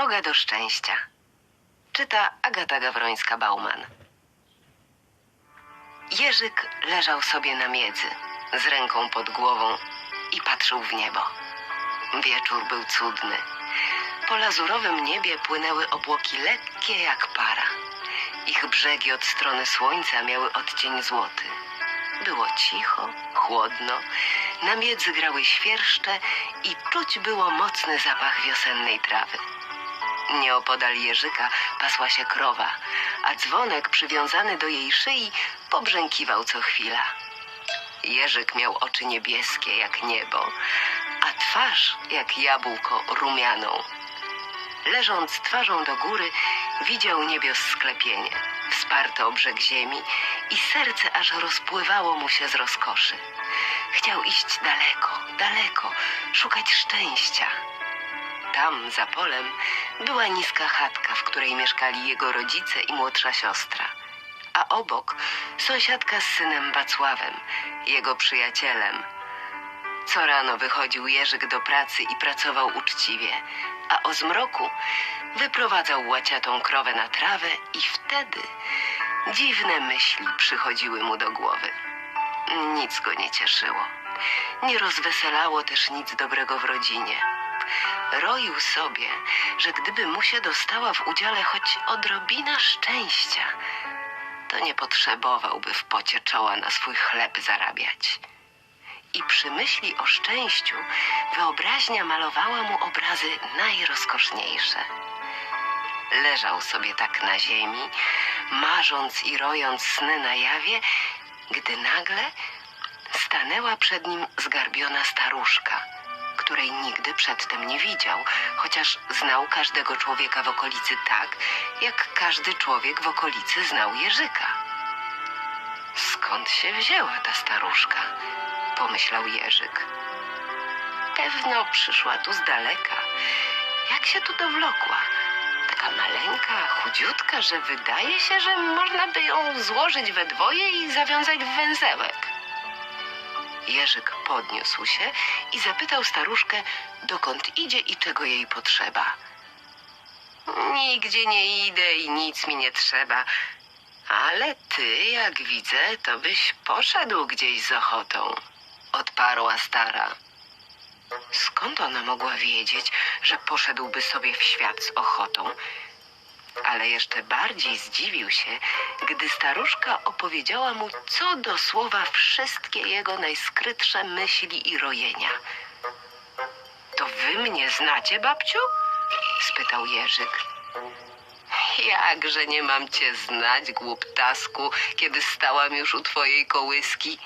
Droga do szczęścia. Czyta Agata Gawrońska-Bauman. Jerzyk leżał sobie na miedzy, z ręką pod głową i patrzył w niebo. Wieczór był cudny. Po lazurowym niebie płynęły obłoki lekkie jak para. Ich brzegi od strony słońca miały odcień złoty. Było cicho, chłodno, na miedzy grały świerszcze i czuć było mocny zapach wiosennej trawy. Nieopodal Jerzyka pasła się krowa, a dzwonek przywiązany do jej szyi pobrzękiwał co chwila. Jerzyk miał oczy niebieskie jak niebo, a twarz jak jabłko rumianą. Leżąc twarzą do góry, widział niebios sklepienie, wsparte o brzeg ziemi i serce aż rozpływało mu się z rozkoszy. Chciał iść daleko, daleko, szukać szczęścia. Tam, za polem, była niska chatka, w której mieszkali jego rodzice i młodsza siostra. A obok sąsiadka z synem Wacławem, jego przyjacielem. Co rano wychodził Jerzyk do pracy i pracował uczciwie, a o zmroku wyprowadzał łaciatą krowę na trawę i wtedy dziwne myśli przychodziły mu do głowy. Nic go nie cieszyło. Nie rozweselało też nic dobrego w rodzinie. Roił sobie, że gdyby mu się dostała w udziale choć odrobina szczęścia, to nie potrzebowałby w pocie czoła na swój chleb zarabiać. I przy myśli o szczęściu wyobraźnia malowała mu obrazy najrozkoszniejsze. Leżał sobie tak na ziemi, marząc i rojąc sny na jawie, gdy nagle stanęła przed nim zgarbiona staruszka, której nigdy przedtem nie widział, chociaż znał każdego człowieka w okolicy tak, jak każdy człowiek w okolicy znał Jerzyka. Skąd się wzięła ta staruszka? pomyślał Jerzyk. Pewno przyszła tu z daleka. Jak się tu dowlokła? Taka maleńka, chudziutka, że wydaje się, że można by ją złożyć we dwoje i zawiązać w węzełek. Jerzyk podniósł się i zapytał staruszkę, dokąd idzie i czego jej potrzeba. Nigdzie nie idę i nic mi nie trzeba. Ale ty, jak widzę, to byś poszedł gdzieś z ochotą, odparła stara. Skąd ona mogła wiedzieć, że poszedłby sobie w świat z ochotą? Ale jeszcze bardziej zdziwił się, gdy staruszka opowiedziała mu co do słowa wszystkie jego najskrytsze myśli i rojenia. To wy mnie znacie, babciu? spytał Jerzyk. Jakże nie mam cię znać, głuptasku, kiedy stałam już u twojej kołyski.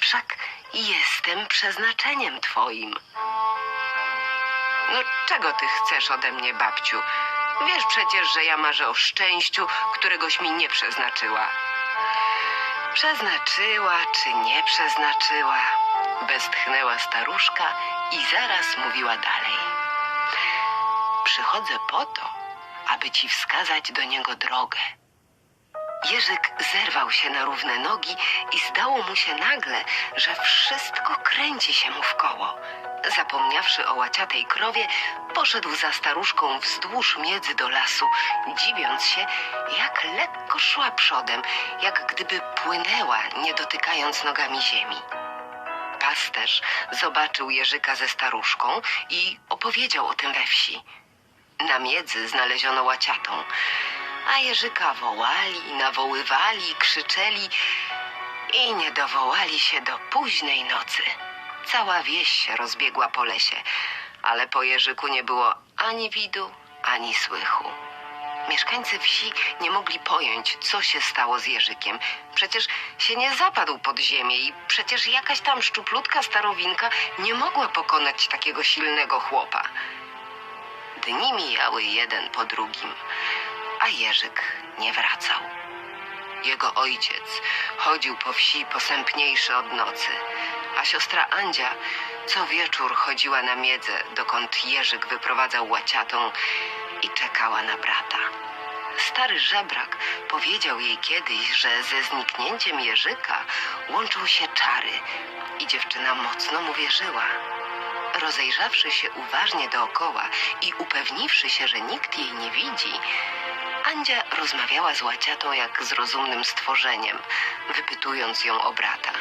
Wszak jestem przeznaczeniem twoim. No czego ty chcesz ode mnie, babciu? Wiesz przecież, że ja marzę o szczęściu, któregoś mi nie przeznaczyła. Przeznaczyła czy nie przeznaczyła? Westchnęła staruszka i zaraz mówiła dalej. Przychodzę po to, aby ci wskazać do niego drogę. Jerzyk zerwał się na równe nogi i zdało mu się nagle, że wszystko kręci się mu w koło. Zapomniawszy o łaciatej krowie, poszedł za staruszką wzdłuż miedzy do lasu, dziwiąc się, jak lekko szła przodem, jak gdyby płynęła, nie dotykając nogami ziemi. Pasterz zobaczył Jerzyka ze staruszką i opowiedział o tym we wsi. Na miedzy znaleziono łaciatą, a Jerzyka wołali, nawoływali, krzyczeli i nie dowołali się do późnej nocy. Cała wieś się rozbiegła po lesie, ale po Jerzyku nie było ani widu, ani słychu. Mieszkańcy wsi nie mogli pojąć, co się stało z Jerzykiem. Przecież się nie zapadł pod ziemię i przecież jakaś tam szczuplutka starowinka nie mogła pokonać takiego silnego chłopa. Dni mijały jeden po drugim, a Jerzyk nie wracał. Jego ojciec chodził po wsi posępniejszy od nocy, a siostra Andzia co wieczór chodziła na miedzę, dokąd Jerzyk wyprowadzał łaciatą i czekała na brata. Stary żebrak powiedział jej kiedyś, że ze zniknięciem Jerzyka łączą się czary i dziewczyna mocno mu wierzyła. Rozejrzawszy się uważnie dookoła i upewniwszy się, że nikt jej nie widzi, Andzia rozmawiała z łaciatą jak z rozumnym stworzeniem, wypytując ją o brata.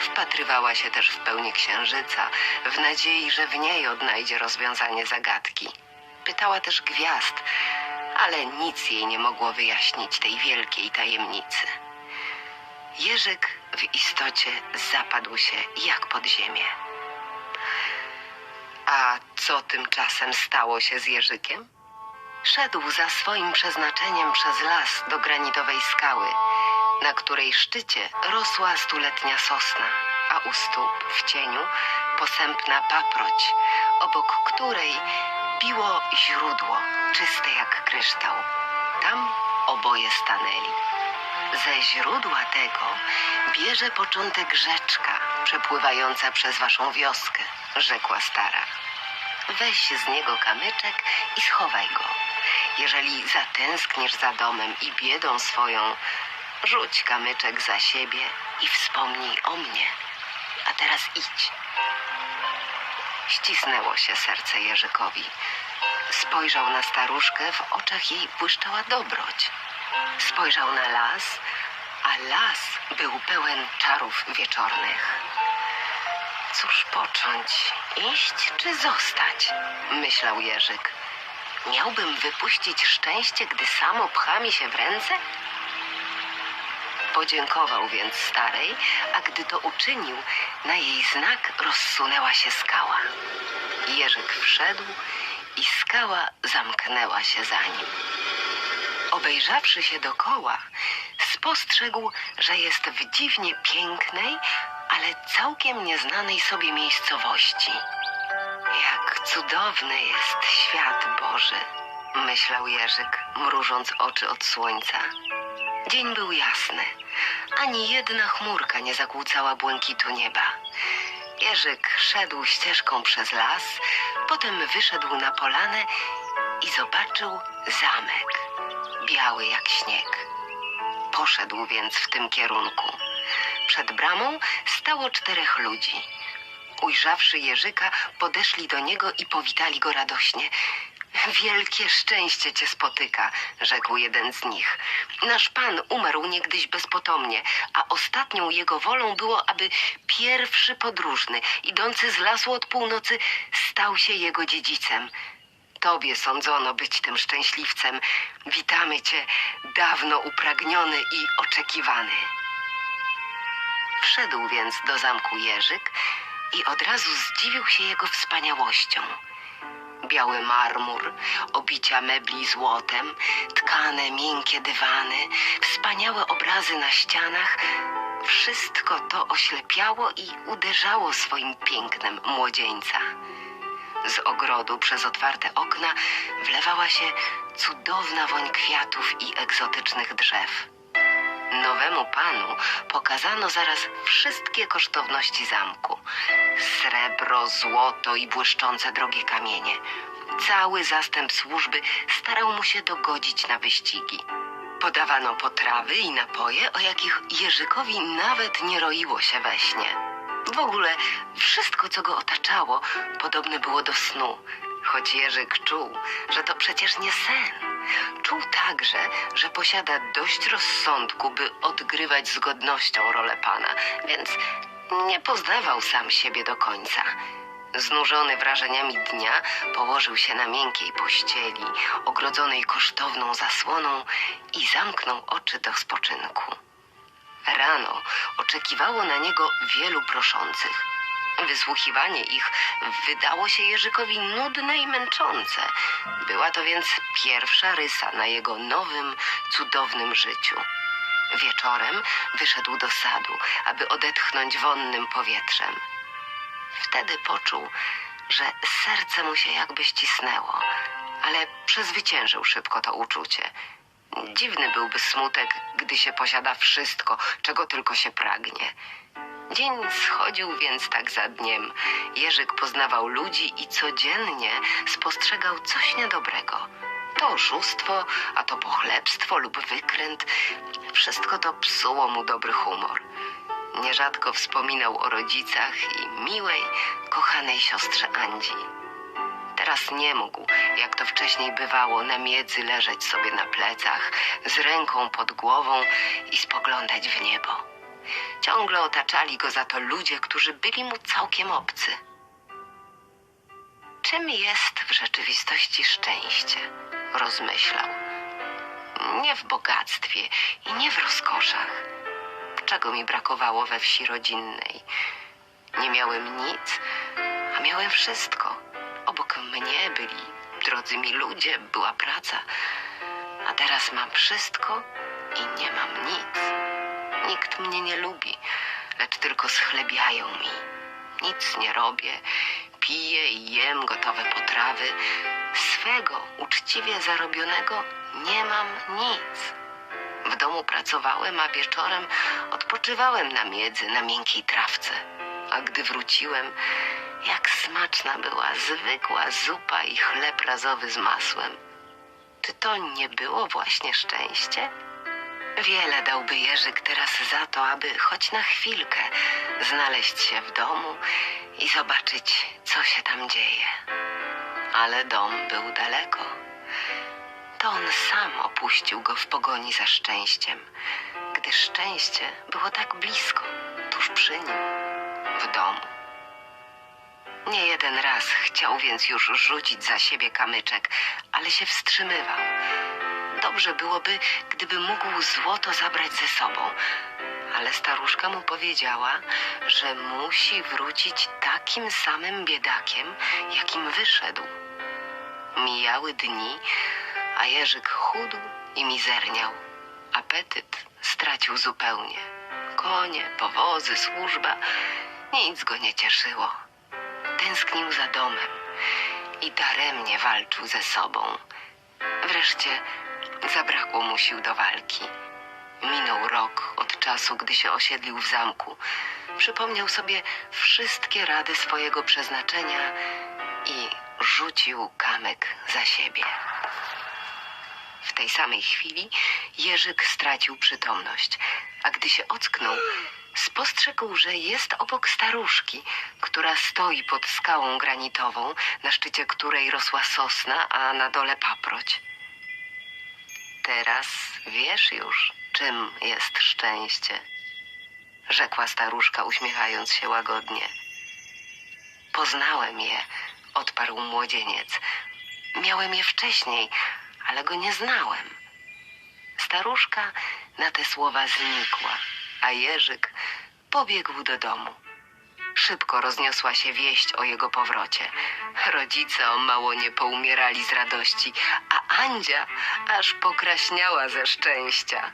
Wpatrywała się też w pełnię księżyca, w nadziei, że w niej odnajdzie rozwiązanie zagadki. Pytała też gwiazd, ale nic jej nie mogło wyjaśnić tej wielkiej tajemnicy. Jerzyk w istocie zapadł się jak pod ziemię. A co tymczasem stało się z Jerzykiem? Szedł za swoim przeznaczeniem przez las do granitowej skały, na której szczycie rosła stuletnia sosna, a u stóp w cieniu posępna paproć, obok której biło źródło, czyste jak kryształ. Tam oboje stanęli. Ze źródła tego bierze początek rzeczka przepływająca przez waszą wioskę, rzekła stara. Weź z niego kamyczek i schowaj go. Jeżeli zatęskniesz za domem i biedą swoją, rzuć kamyczek za siebie i wspomnij o mnie. A teraz idź. Ścisnęło się serce Jerzykowi. Spojrzał na staruszkę, w oczach jej błyszczała dobroć. Spojrzał na las, a las był pełen czarów wieczornych. Cóż począć, iść czy zostać? Myślał Jerzyk. Miałbym wypuścić szczęście, gdy samo pcha mi się w ręce? Podziękował więc starej, a gdy to uczynił, na jej znak rozsunęła się skała. Jerzyk wszedł i skała zamknęła się za nim. Obejrzawszy się dokoła, spostrzegł, że jest w dziwnie pięknej, ale całkiem nieznanej sobie miejscowości. Jak cudowny jest świat Boży, myślał Jerzyk, mrużąc oczy od słońca. Dzień był jasny. Ani jedna chmurka nie zakłócała błękitu nieba. Jerzyk szedł ścieżką przez las, potem wyszedł na polanę i zobaczył zamek, biały jak śnieg. Poszedł więc w tym kierunku. Przed bramą stało czterech ludzi. Ujrzawszy Jerzyka, podeszli do niego i powitali go radośnie. Wielkie szczęście cię spotyka, rzekł jeden z nich. Nasz pan umarł niegdyś bezpotomnie, a ostatnią jego wolą było, aby pierwszy podróżny, idący z lasu od północy, stał się jego dziedzicem. Tobie sądzono być tym szczęśliwcem. Witamy cię, dawno upragniony i oczekiwany. Wszedł więc do zamku Jerzyk i od razu zdziwił się jego wspaniałością. Biały marmur, obicia mebli złotem, tkane, miękkie dywany, wspaniałe obrazy na ścianach. Wszystko to oślepiało i uderzało swoim pięknem młodzieńca. Z ogrodu przez otwarte okna wlewała się cudowna woń kwiatów i egzotycznych drzew. Nowemu panu pokazano zaraz wszystkie kosztowności zamku: srebro, złoto i błyszczące drogie kamienie. Cały zastęp służby starał mu się dogodzić na wyścigi. Podawano potrawy i napoje, o jakich Jerzykowi nawet nie roiło się we śnie. W ogóle wszystko, co go otaczało, podobne było do snu, choć Jerzyk czuł, że to przecież nie sen. Czuł także, że posiada dość rozsądku, by odgrywać z godnością rolę pana, więc nie poznawał sam siebie do końca. Znużony wrażeniami dnia, położył się na miękkiej pościeli, ogrodzonej kosztowną zasłoną i zamknął oczy do spoczynku. Rano oczekiwało na niego wielu proszących. Wysłuchiwanie ich wydało się Jerzykowi nudne i męczące. Była to więc pierwsza rysa na jego nowym, cudownym życiu. Wieczorem wyszedł do sadu, aby odetchnąć wonnym powietrzem. Wtedy poczuł, że serce mu się jakby ścisnęło, ale przezwyciężył szybko to uczucie. Dziwny byłby smutek, gdy się posiada wszystko, czego tylko się pragnie. Dzień schodził więc tak za dniem. Jerzyk poznawał ludzi i codziennie spostrzegał coś niedobrego. To oszustwo, a to pochlebstwo lub wykręt. Wszystko to psuło mu dobry humor. Nierzadko wspominał o rodzicach i miłej, kochanej siostrze Andzi. Teraz nie mógł, jak to wcześniej bywało, na miedzy leżeć sobie na plecach, z ręką pod głową i spoglądać w niebo. Ciągle otaczali go za to ludzie, którzy byli mu całkiem obcy. Czym jest w rzeczywistości szczęście? Rozmyślał. Nie w bogactwie i nie w rozkoszach. Czego mi brakowało we wsi rodzinnej? Nie miałem nic, a miałem wszystko. Obok mnie byli drodzy mi ludzie, była praca. A teraz mam wszystko i nie mam nic. Nikt mnie nie lubi, lecz tylko schlebiają mi. Nic nie robię, piję i jem gotowe potrawy. Swego uczciwie zarobionego nie mam nic. W domu pracowałem, a wieczorem odpoczywałem na miedzy, na miękkiej trawce. A gdy wróciłem, jak smaczna była zwykła zupa i chleb razowy z masłem. Czy to nie było właśnie szczęście? Wiele dałby Jerzyk teraz za to, aby choć na chwilkę znaleźć się w domu i zobaczyć, co się tam dzieje. Ale dom był daleko. To on sam opuścił go w pogoni za szczęściem, gdy szczęście było tak blisko, tuż przy nim, w domu. Nie jeden raz chciał więc już rzucić za siebie kamyczek, ale się wstrzymywał. Dobrze byłoby, gdyby mógł złoto zabrać ze sobą, ale staruszka mu powiedziała, że musi wrócić takim samym biedakiem, jakim wyszedł. Mijały dni, a Jerzyk chudł i mizerniał. Apetyt stracił zupełnie. Konie, powozy, służba nic go nie cieszyło. Tęsknił za domem i daremnie walczył ze sobą. Wreszcie zabrakło mu sił do walki. Minął rok od czasu, gdy się osiedlił w zamku. Przypomniał sobie wszystkie rady swojego przeznaczenia i rzucił kamyk za siebie. W tej samej chwili Jerzyk stracił przytomność, a gdy się ocknął, spostrzegł, że jest obok staruszki, która stoi pod skałą granitową, na szczycie której rosła sosna, a na dole paproć. Teraz wiesz już, czym jest szczęście, rzekła staruszka, uśmiechając się łagodnie. Poznałem je, odparł młodzieniec. Miałem je wcześniej, ale go nie znałem. Staruszka na te słowa znikła, a Jerzyk pobiegł do domu. Szybko rozniosła się wieść o jego powrocie. Rodzice o mało nie poumierali z radości, Andzia aż pokraśniała ze szczęścia.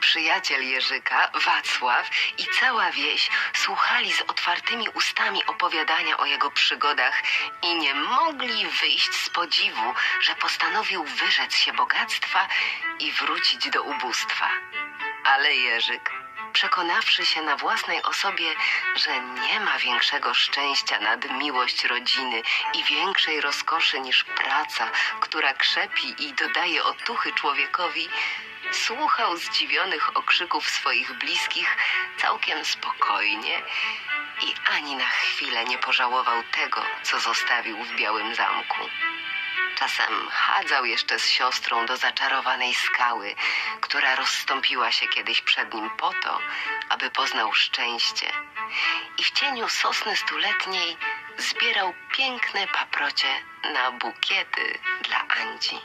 Przyjaciel Jerzyka, Wacław i cała wieś słuchali z otwartymi ustami opowiadania o jego przygodach i nie mogli wyjść z podziwu, że postanowił wyrzec się bogactwa i wrócić do ubóstwa. Ale Jerzyk, przekonawszy się na własnej osobie, że nie ma większego szczęścia nad miłość rodziny i większej rozkoszy niż praca, która krzepi i dodaje otuchy człowiekowi, słuchał zdziwionych okrzyków swoich bliskich całkiem spokojnie i ani na chwilę nie pożałował tego, co zostawił w Białym Zamku. Czasem chadzał jeszcze z siostrą do zaczarowanej skały, która rozstąpiła się kiedyś przed nim po to, aby poznał szczęście. I w cieniu sosny stuletniej zbierał piękne paprocie na bukiety dla Andzi.